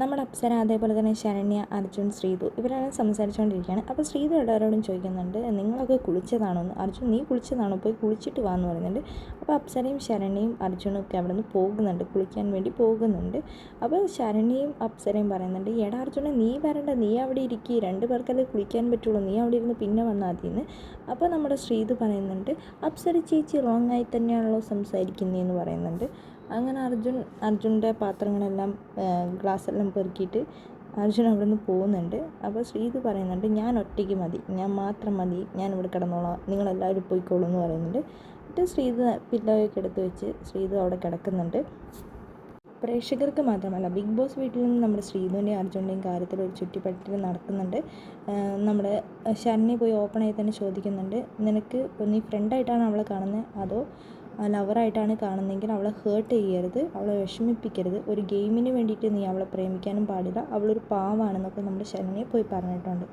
നമ്മുടെ അപ്സര അതേപോലെ തന്നെ ശരണ്യ അർജുൻ ശ്രീതു ഇവരെല്ലാം സംസാരിച്ചുകൊണ്ടിരിക്കുകയാണ്. അപ്പോൾ ശ്രീതു എല്ലാവരോടും ചോദിക്കുന്നുണ്ട് നിങ്ങളൊക്കെ കുളിച്ചതാണോ? എന്ന്. അർജുൻ നീ കുളിച്ചതാണോ? പോയി കുളിച്ചിട്ട് വാ എന്ന് പറയുന്നുണ്ട്. അപ്പോൾ അപ്സരയും ശരണ്യയും അർജുനും ഒക്കെ അവിടെ നിന്ന് പോകുന്നുണ്ട് കുളിക്കാൻ വേണ്ടി പോകുന്നുണ്ട്. അപ്പോൾ ശരണ്യയും അപ്സരയും പറയുന്നുണ്ട് എടാ അർജുനെ നീ വരണ്ട നീ അവിടെ ഇരിക്കുക രണ്ട് പേർക്കല്ലേ കുളിക്കാൻ പറ്റുള്ളൂ. നീ അവിടെ ഇരുന്ന് പിന്നെ വന്നാൽ മതിയെന്ന് അപ്പോൾ നമ്മുടെ ശ്രീതു പറയുന്നുണ്ട് അപ്സര ചേച്ചി റോങ് ആയി തന്നെയാണല്ലോ സംസാരിക്കുന്നതെന്ന് പറയുന്നുണ്ട്. അങ്ങനെ അർജുൻ അർജുന്റെ പാത്രങ്ങളെല്ലാം ഗ്ലാസ്സെല്ലാം പെറുക്കിയിട്ട് അർജുൻ അവിടെ നിന്ന് പോകുന്നുണ്ട്. അപ്പോൾ ശ്രീതു പറയുന്നുണ്ട് ഞാൻ ഒറ്റയ്ക്ക് മതി. ഞാൻ മാത്രം മതി. ഞാൻ ഇവിടെ കിടന്നോളാം. നിങ്ങളെല്ലാവരും പോയിക്കോളൂ എന്ന് പറയുന്നുണ്ട്. എന്നിട്ട് ശ്രീതു പില്ലോയൊക്കെ എടുത്ത് വെച്ച് ശ്രീതു അവിടെ കിടക്കുന്നുണ്ട്. പ്രേക്ഷകർക്ക് മാത്രമല്ല ബിഗ് ബോസ് വീട്ടിൽ നിന്ന് നമ്മുടെ ശ്രീധുവിന്റെയും അർജുന്റെയും കാര്യത്തിൽ ഒരു ചുറ്റിപ്പറ്റി നടക്കുന്നുണ്ട്. നമ്മുടെ ശരണി പോയി ഓപ്പണായി തന്നെ ചോദിക്കുന്നുണ്ട് നിനക്ക് നീ ഫ്രണ്ടായിട്ടാണ് അവളെ കാണുന്നത് അതോ ലവറായിട്ടാണ് കാണുന്നതെങ്കിൽ അവളെ ഹേർട്ട് ചെയ്യരുത് അവളെ വിഷമിപ്പിക്കരുത്. ഒരു ഗെയിമിന് വേണ്ടിയിട്ട് നീ അവളെ പ്രേമിക്കാനും പാടില്ല. അവളൊരു പാവമാണെന്നൊക്കെ നമ്മുടെ ശരണ്യെ പോയി പറഞ്ഞിട്ടുണ്ട്.